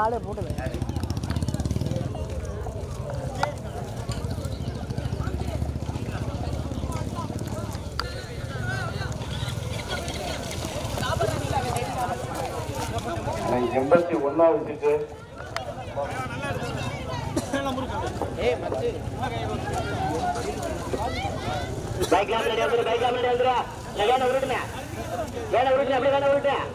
மாடு போட்டுது எண்பத்தி ஒன்னாவது சீட்டு பைக்ல முன்னாடி வந்துரு பைக்ல முன்னாடி வந்துரு வேணா உருட்டுனேன். வேணா உருட்டுனேன் அப்படியே வேணா உருட்டுனேன்.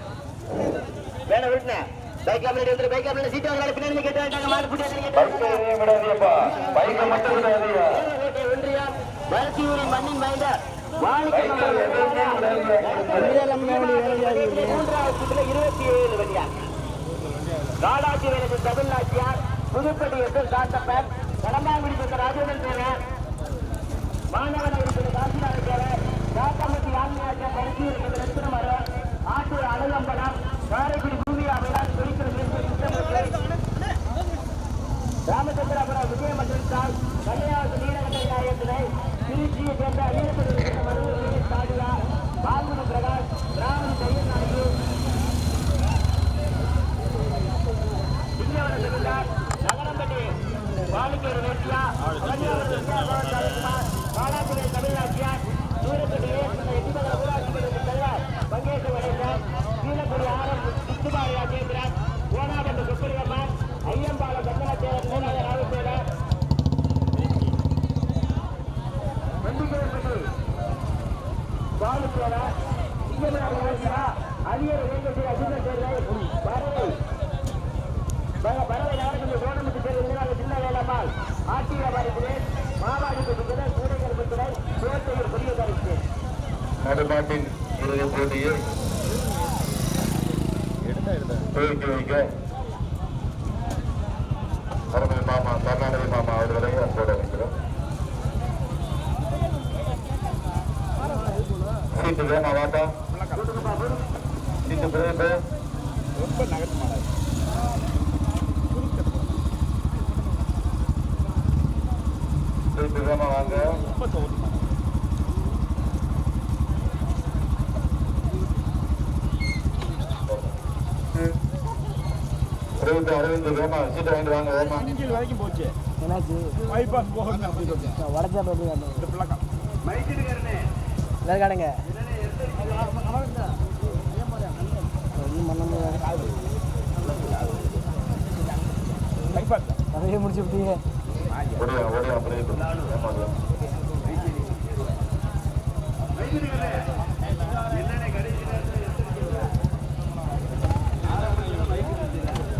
வேணா உருட்டுனேன். பைக்ல முன்னாடி வந்துரு பைக்ல முன்னாடி சீட்டு வாங்கல பின்னாடி கேட்டு வேண்டாங்க மாடு புடி பைக்கை எதையும் விடாதீங்கப்பா. பைக்கை மட்டும் விடாதீங்க. மண்ணின் இருபத்தி ஏழு வழியா காலாட்சி வேலைக்கு தமிழ்நாட்டியார் புதுப்பட்டி எஸ் தாத்தப்பன் கடம்பாங்குடி பக்கம் ராஜேந்திரன் தேவர் மாணவன் இருக்கிற காசிநாத தேவர் காத்தமட்டி ஆன்மீக பரிசீலனை இருக்கிற ரத்னமரம் ஆட்டூர் அழகம்பலம் காரைக்குடி ராமச்சந்திரபுரம் விஜயமந்திரன் சால் கன்னியாகுமரி நீலகண்ட நாயகத்தினை திருச்சியை சேர்ந்த வீரப்பதி நடுநாட்டின் இறுதி போட்டியில் துவக்கி வைக்க அருமை மாமா கர்நாடக மாமா அவர்களை அன்போடு அழைக்கிறோம். சீட்டு வேணா வாட்டா சீட்டு பிரேக்கு சீட்டு வேணா வாங்க. அரவிந்த் அரவிந்த் வேமா சீட்டு வாங்கிட்டு வாங்க வேமா வரைக்கும் போச்சு. என்னாச்சு? பைபாஸ் போகணும் உடச்சா போய் இந்த பிள்ளைக்கா. இருக்காடுங்க ஒன்றும் பண்ண முடியாது பைபாஸ் நிறைய முடிச்சு விட்டீங்க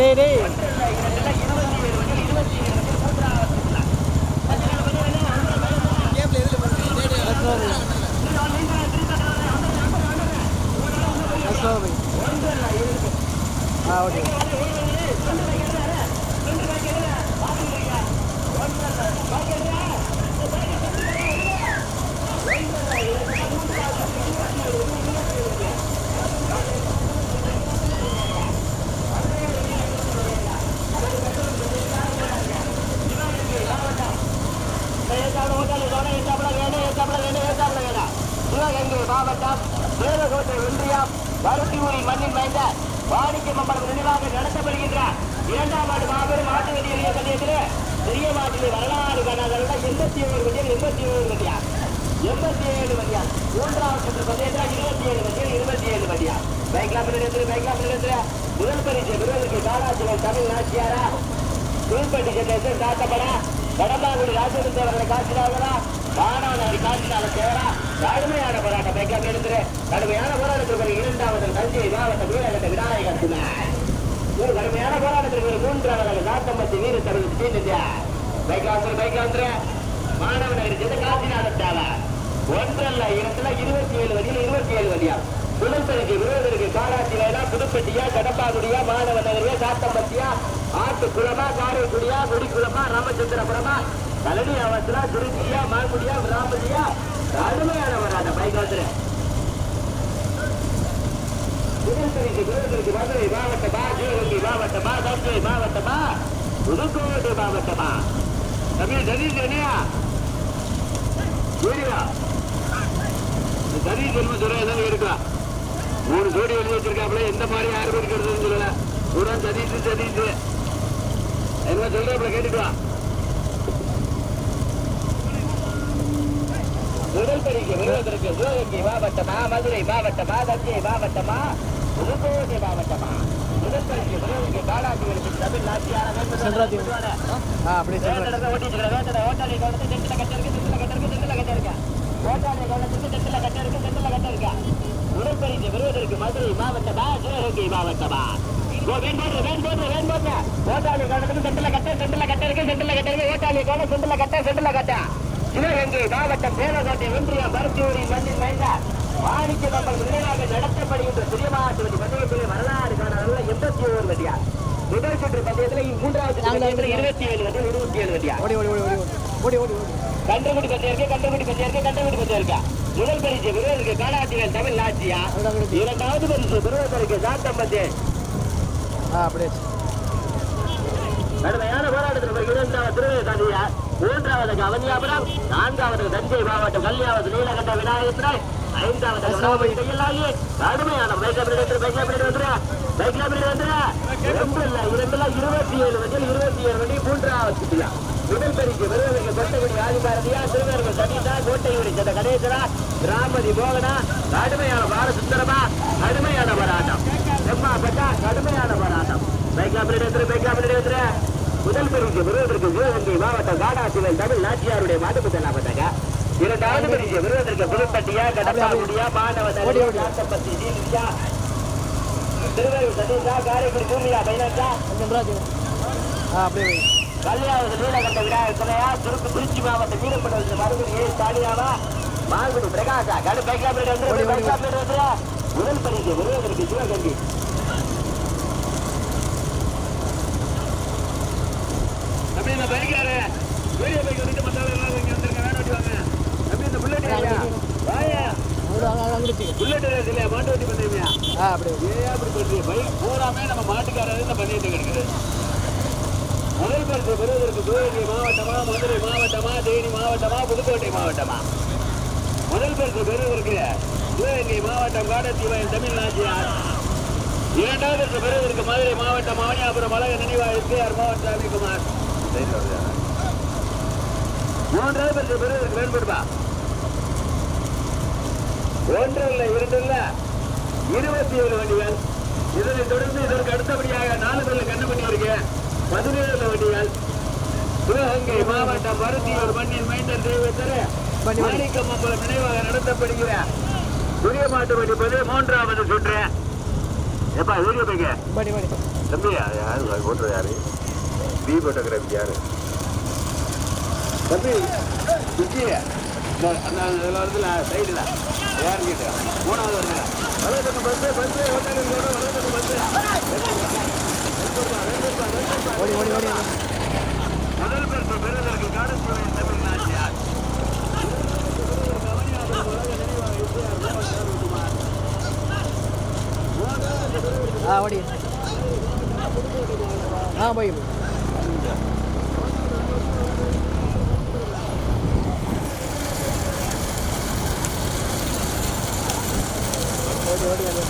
டேய் டேய் ஆ ஓகே. மாவட்டம் தேவகோட்டை ஒன்றியம் வருத்தியூரில் மண்ணில் மைந்த வாடிக்கை மம்பலம் நினைவாக நடத்தப்படுகின்ற இரண்டாம் ஆண்டு மாபெரும் ஆட்டு வெளியே பந்தயத்தில் பெரிய மாட்டிலே வரலாறு காணாதவர்கள் எண்பத்தி ஏழு வண்டியில் எண்பத்தி ஏழு வண்டியா எண்பத்தி ஏழு வண்டியா மூன்றாவது சுற்று பந்தயத்தில் இருபத்தி ஏழு வண்டியில் இருபத்தி ஏழு வண்டியா பைக்லாம் நிலையத்தில் பைக்லாம் நிலையத்தில் முதல் பரிசு விருதுக்கு காலாட்சிகள் தமிழ் நாச்சியாரா புதுப்பட்டி ஜெனரேஷன் காட்டப்படா கடம்பாங்குடி ராஜேந்திர அவர்களை மாணவன் மாணவனாரி காட்சினால தேவரா கடுமையான போராட்டம் பைக்லாம் கடுமையான போராட்டத்திற்கு இரண்டாவது தஞ்சை மாவட்ட வீரகட்ட விநாயகர் துணை ஒரு கடுமையான போராட்டத்திற்கு மூன்றாவது நாட்டம்பத்தி வீர தமிழ் சீனியா பைக்காந்திர மாணவ நகர் ஜெத காசிநாத தேவை ஒன்றல்ல இடத்துல இருபத்தி ஏழு வழியில் இருபத்தி ஏழு வழியா புதுப்பெருக்கு விருதுக்கு காலாட்சி வேலா புதுப்பட்டியா கடப்பாகுடியா மாணவ நகரியா சாத்தம்பத்தியா ஆட்டுக்குளமா காரைக்குடியா குடிக்குளமா ராமச்சந்திரபுரமா கலடி அவசரா துருக்கியா மாங்குடியா ராமதியா கடுமையான போராட்டம் புதுச்சேரிக்கு விருதுக்கு மதுரை மாவட்டமா சிவகங்கை மாவட்டமா தஞ்சை மாவட்டமா புதுக்கோட்டை மாவட்டமா? தமிழ் சதீஷ் அணியா வீடியா சதீஷ் செல்வம் சொல்ல ஏதாவது இருக்கா மூணு ஜோடி எழுதி வச்சிருக்காப்புல எந்த மாதிரி யாரு இருக்கிறதுன்னு சொல்லல. பூரா சதீஷ் சதீஷ் என்ன சொல்றாப்புல கேட்டுக்கலாம். முதல் பரிக்கு விருதுக்கு சிவகங்கை மாவட்டமா மதுரை மாவட்டமா தஞ்சை மாவட்டமா புதுக்கோட்டை மாவட்டமா முதல் பரிக்கு விருதுக்கு காலாஜிகளுக்கு தமிழ் கட்ட முதல் பரிசு மதுரை மாவட்டமா சிவகங்கை மாவட்டமா ஓட்டாளி கட்ட தென்னில கட்ட இருக்கு தென்னில கட்ட இருக்கு ஓட்டாளி கவனம் தென்னில கட்ட தென்னில கட்ட சிவகங்கை மாவட்டம் தேவகோட்டை ஒன்றிய மருத்துவரின் மண்ணின் மைந்த வாணிக்க மக்கள் நினைவாக நடத்தப்படுகின்ற சிறியமாட்டு பந்தயத்திலே வரலாறு காண எண்பத்தி ஓரு வண்டியா முதல் சுற்று பந்தயத்தில் மூன்றாவது இருபத்தி ஏழு வண்டி இருபத்தி ஏழு வண்டியா ஓடி ஓடி ஓடி ஓடி ஓடி ஓடி ஓடி கண்டுபிடி இருக்கு? கண்டுபிடி இருக்கு? கண்டுபிடி பந்தயம் இருக்கா? முதல் பரிசு விருதுக்கு காலாட்சிகள் தமிழ் நாச்சியா? இரண்டாவது பரிசு. விருதுக்கு சாத்தம் ஆ அப்படியே கடுமையான போராட்டத்தில் இரண்டாவது திருவிழா தாண்டியா மூன்றாவது அவனியாபுரம் நான்காவது தஞ்சை மாவட்டம் கல்யாவது நீலகண்ட விநாயகர் ஐந்தாவது கையிலாகி கடுமையான பைக் அப்படி பைக் அப்படி வந்துடா பைக் அப்படி வந்துடா இரண்டு இல்ல இரண்டுல இருபத்தி ஏழு வண்டியில் இருபத்தி ஏழு வண்டி மூன்றாவது சுற்றியா முதல் பரிசு விருதுக்கு கொட்டகுடி ஆதிபாரதியா திருவேர்கள் சனிதா கோட்டையூரி சட்ட கணேசரா ராமதி மோகனா கடுமையான பால சுந்தரமா கடுமையான போராட்டம். செம்மா பட்டா கடுமையான போராட்டம். பைக் அப்படி வந்துரு பைக் அப்படி வந்துரு. முதல் பரிசு விருதுக்கு சிவகங்கை மாவட்டம் காடாசிவல் தமிழ் நாச்சியாருடைய மாட்டு செல்லாப்பட்டாங்க இரண்டாவது பரிசு விருதுக்கு புதுப்பட்டியா கடப்பாகுடியா மாணவ நீலியா. சதீஷா காரைக்குடி பூமியா பைனாச்சா அப்படியே கல்யாணத்து நீலகண்ட விநாயகர் துணையா துருக்கு திருச்சி மாவட்டம் வீரப்பட்ட மறுபடி ஏ. ஸ்டாடியாவா மாங்குடி பிரகாஷா கடு பைக்லா பிளேட் வந்து பைக்லா பிளேட் வந்து முதல் பரிசு விருதுக்கு சிவகங்கை அப்படி இந்த பைக்காரு வீடியோ பைக் வந்துட்டு மத்தால எல்லாம் இங்க வந்துருங்க வேணும் ஓட்டி வாங்க அப்படி இந்த புல்லட் ஏரியா வாயா அங்கே அங்கே அங்கே வச்சுக்க புல்லட் ஏரியா இல்லையா மாட்டு ஓட்டி பண்ணுவீங்க ஆ அப்படியே ஏன் அப்படி பண்றீங்க பைக் பூராமே நம்ம மாட்டுக்காரர் தான் பண்ணிட்டு கிடக்குது. முதல் பரிசு பெறுவதற்கு சிவகங்கை மாவட்டமா மதுரை மாவட்டமா தேனி மாவட்டமா புதுக்கோட்டை மாவட்டமா? முதல் பரிசு பெறுவதற்கு சிவகங்கை மாவட்டம் காடத்தீவன் தமிழ்நாட்டியார் இரண்டாவது பரிசு பெறுவதற்கு மதுரை மாவட்டம் மவனியாபுரம் அழக நினைவாழ்த்து ஆர் மோகன் சாமிக்குமார் மூன்றாவது பரிசு பெறுவதற்கு வேண்படுவா ஒன்று இல்லை இரண்டு இல்லை. இருபத்தி ஏழு வண்டிகள். இதனை தொடர்ந்து இதற்கு அடுத்தபடியாக நாலு பேர்ல கண்ணு இருக்கு பதினேழு வண்டிகள். சிவகங்கை மாவட்டம் பருத்தியூர் மண்ணின் மைந்தன் தெய்வத்தர வண்டி, வண்டி. மாணிக்கம் அம்பலம் நினைவாக நடத்தப்படுகிற புதிய மாட்டு வண்டி பதிவு மூன்றாவது சுற்று. எப்பா வீடியோ படி தம்பி யாரு? ஓட்டுறது யாரு? பி போட்டோகிராஃபி யாரு? தம்பி சுச்சி அந்த வருதுல சைடில் யாருக்கிட்ட மூணாவது வருது வலதுக்கு ஓடி ஓடி ஓடி முதல் பரிசு பெறுவதற்கு காடத்துறை தமிழ் ஆ ஓடி. ஆ போய் போய் ஓடி ஓடி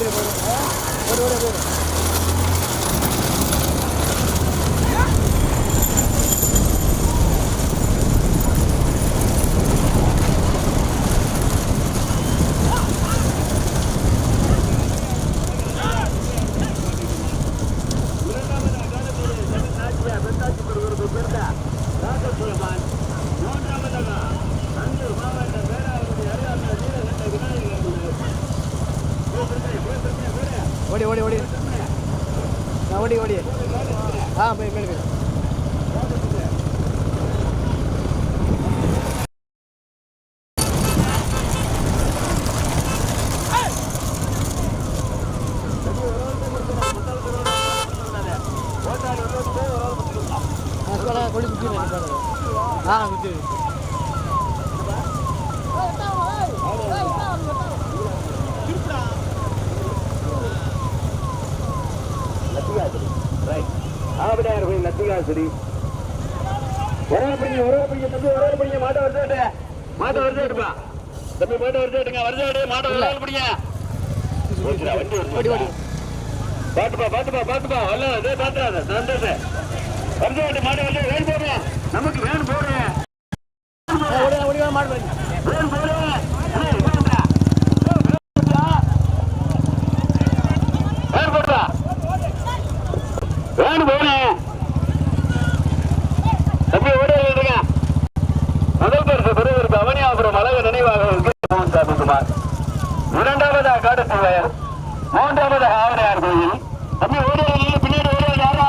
ஒரு ஒரு போயிடும் ஓடி ஓடி ஓடி ஓடி ஓடி ஓடி ஆ ஓடி ஓடி ஆ போய் மேலே போய் ஆ சொல்ல கொடி குத்தி ஆ குத்தி நத்திகாசிரி ரைட் ஆவிடையார் கோயில் நத்திகாசிரி ஒரே பிடிங்க ஒரே பிடிங்க தம்பி ஒரே பிடிங்க மாட்டை வருது மாட்டை வருது எடுப்பா தம்பி மாட்டை வருது எடுங்க வருது எடு மாட்டை வருது பிடிங்க போச்சுடா, வண்டி வருது. ஓடி ஓடி பாத்துப்பா பாத்துப்பா பாத்துப்பா. வரல அதே பாத்துறாத சந்தோஷம் வருது மாட்டை வருது வேன் போடுங்க நமக்கு வேன் போடுங்க ஆ, ஓடி ஓடி ஓடி மாடு பாருங்க வேன் போடு அண்ணே, வேன்டா. வேன் போடுடா. வேன் போடு தம்பி ஓடி இருங்க முதல் பரிசு பெறுவதற்கு அவனியாபுரம் அழகு நினைவாக இருக்கு மோகன் சாமி குமார் இரண்டாவதா காடத்து வயல் மூன்றாவதா ஆவரையார் கோயில் தம்பி ஓடி வரீங்க, பின்னாடி ஓடி வரீங்க, யாரா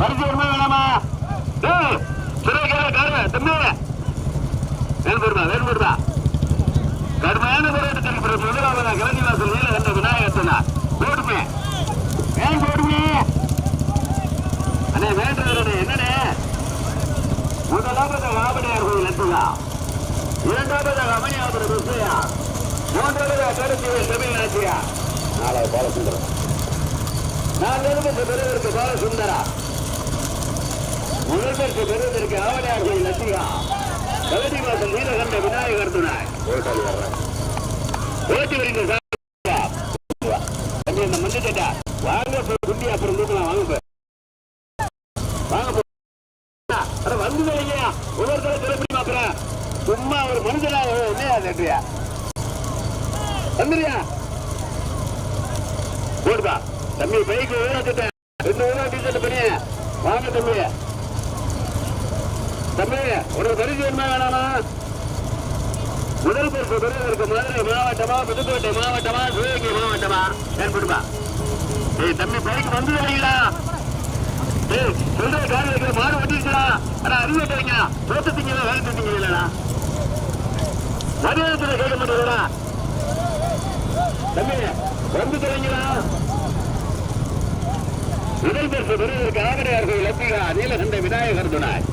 பரிசு வருமா வேணாமா ஏய், சிறை கேள காரு தம்பி வேன் போடுமா வேன் போடுமா கடுமையான போராட்டத்திற்கு பிறகு முதலாவதா கிழக்கு வாசல் நீலகண்ட விநாயகர் சொன்னார் போடுமே வேன் போடுமே அண்ணே வேண்டவரே என்னண்ணே முதலாவது ஆவடையார் கோயில் எட்டுதா இரண்டாவது அமனியாபுரம் விசையா மூன்றாவது கருத்தியல் தமிழ்நாட்டியா நாலாவது பாலசுந்தரம். நான்காவது பெறுவதற்கு பாலசுந்தரா? முதல்வருக்கு பெறுவதற்கு ஆவடையார் கோயில் எட்டுதா கலடி வாசல் நீலகண்ட விநாயகர் துணாய் ஓட்டி வருகின்ற மஞ்சள் சட்டை வாங்க குண்டி அப்புறம் தூக்கலாம் வாங்க போய் அட வந்து இல்லையா ஒவ்வொருத்தர சும்மா ஒரு மனுஷனா இல்லையா நன்றியா? வந்துறியா போடுப்பா. தம்பி பைக் ஊழத்துட்டேன் ரெண்டு ஊரா டீச்சர்ட் பண்ணிய வாங்க தம்பி. தம்பி உனக்கு பரிசு என்ன வேணாமா முதல் பரிசு பெறுவதற்கு மதுரை மாவட்டமா புதுக்கோட்டை மாவட்டமா சிவகங்கை மாவட்டமா? ஏற்படுமா ஏய் தம்பி பைக் வந்து இல்லைங்களா சொல்ற இருக்கிற மாடு ஓட்டிருக்கா ஆனா அறிவிட்டீங்க தோட்டத்தீங்க வேலை தீங்க இல்லடா மரியாதை கேட்க மாட்டேங்கிறா தம்பி வந்து தரீங்களா முதல் பரிசு பெறுவதற்கு ஆகடையார் லத்திகா நீலகண்ட விநாயகர் துணாய்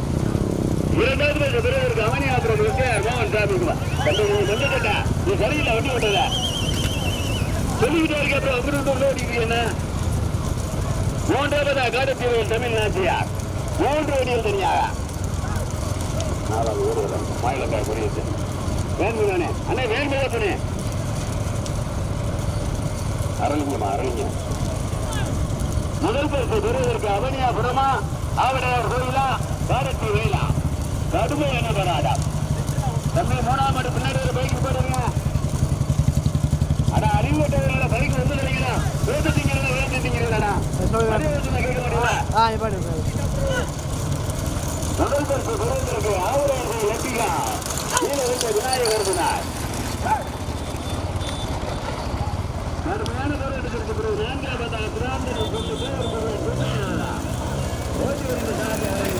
இரண்டாவது பரிசு பெறுவதற்கு அவனியாபுரம் விஜயார் மோகன் சாமி குமார். தம்பி நீ சரியில்லை வண்டி ஓட்டல சொல்லிக்கிட்டே இருக்க அப்புறம் அங்கிருந்து என்ன? என்ன மூன்றாவது தமிழ் தமிழ்நாட்டியார். மூன்று அடியில் தனியாக. நாலாவது ஊர்வலம் மாநிலக்காய் வேண்முகனே அண்ணே வேண்முகத்தனே அரளிங்கம்மா அரளிங்க முதல் பரிசு பெறுவதற்கு அவனியாபுரமா ஆவடையார் கோயிலா காரத்தி வேலா கடுமையான போராட்டம் தம்பி மூணாம் ஆண்டு பின்னாடி ஒரு பைக் போடுங்க. அட அறிவுட்டவர்கள பைக் வந்து இல்லைங்களா முதல் பரிசு கீழே இருந்த விநாயகர் கடுமையான போராட்டத்திற்கு பிறகு நான்காவதாக பிராந்தன் கொண்டு? ஓட்டி வருகிற சாரதி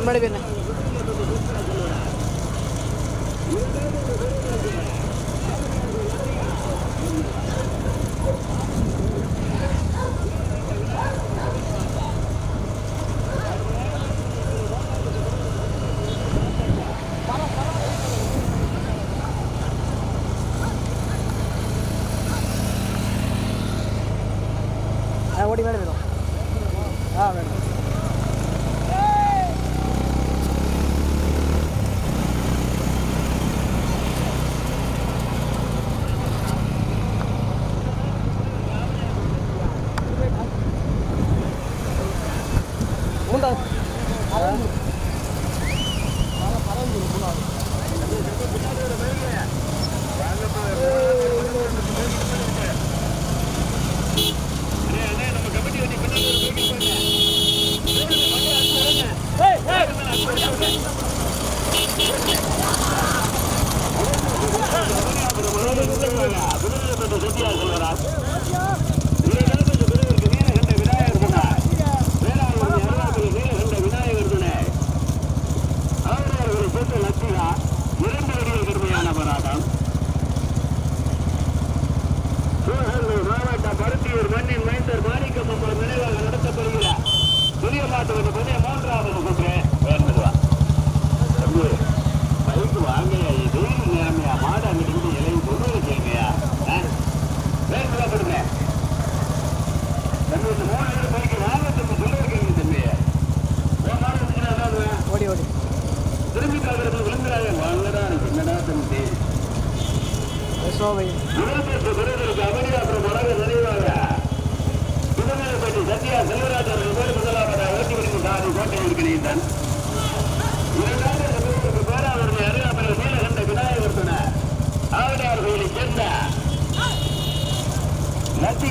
頑張れべな。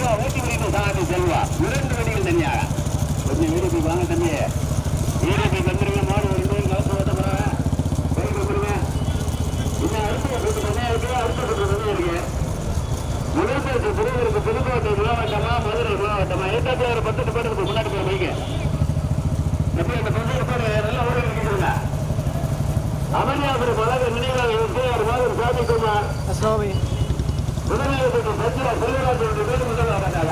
லத்திகா ஓட்டி வரும் சாதி செல்வா. இரண்டு வடிகள் தனியாக. கொஞ்சம் வீடுக்கு வாங்க தம்பி வீடுக்கு வந்துருங்க மாடு ஒரு நூறு கலந்து ஓட்ட போறாங்க. போயிட்டு வந்துருங்க இன்னும் அடுத்த சுற்று தனியாக இருக்கு அடுத்த சுற்று தனியாக இருக்கு. முதல் புதுவருக்கு புதுக்கோட்டை மாவட்டமா மதுரை மாவட்டமா? ஏத்தாப்புல ஒரு பத்து பேருக்கு முன்னாடி போய் வைங்க எப்படி அந்த பத்து பேர் நல்லா ஓடி இருக்கிறீங்க அமனியாபுரம் மலக நினைவாக இருக்கு ஒரு மாதிரி சாமி குமார் சாமி சோவை முதலாவது சத்யா செல்வராஜ் பேர் முதலாவதாக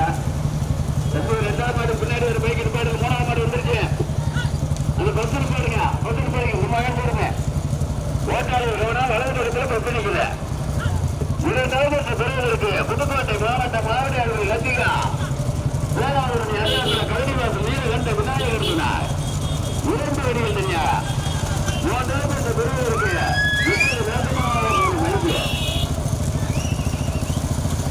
ரெண்டாவது மாடு பின்னாடி ஒரு பைக் இருப்பாடு மூணாவது மாடு வந்துருச்சு. அது பத்து போடுங்க. பத்து போடுங்க. உங்க மகன் ஓட்டாளர் கவனா வலது இடத்துல பத்து நிற்குது இரண்டாவது பிறகு புதுக்கோட்டை மாவட்ட மாவட்ட லத்திகா வேளாண் அரியாந்திர கவினிவாசம் நீர் கண்ட விநாயகர் சொன்னார் இரண்டு வடிகள் தனியா. மூன்றாவது பிறகு இருக்கு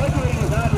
ஓட்டி வைங்க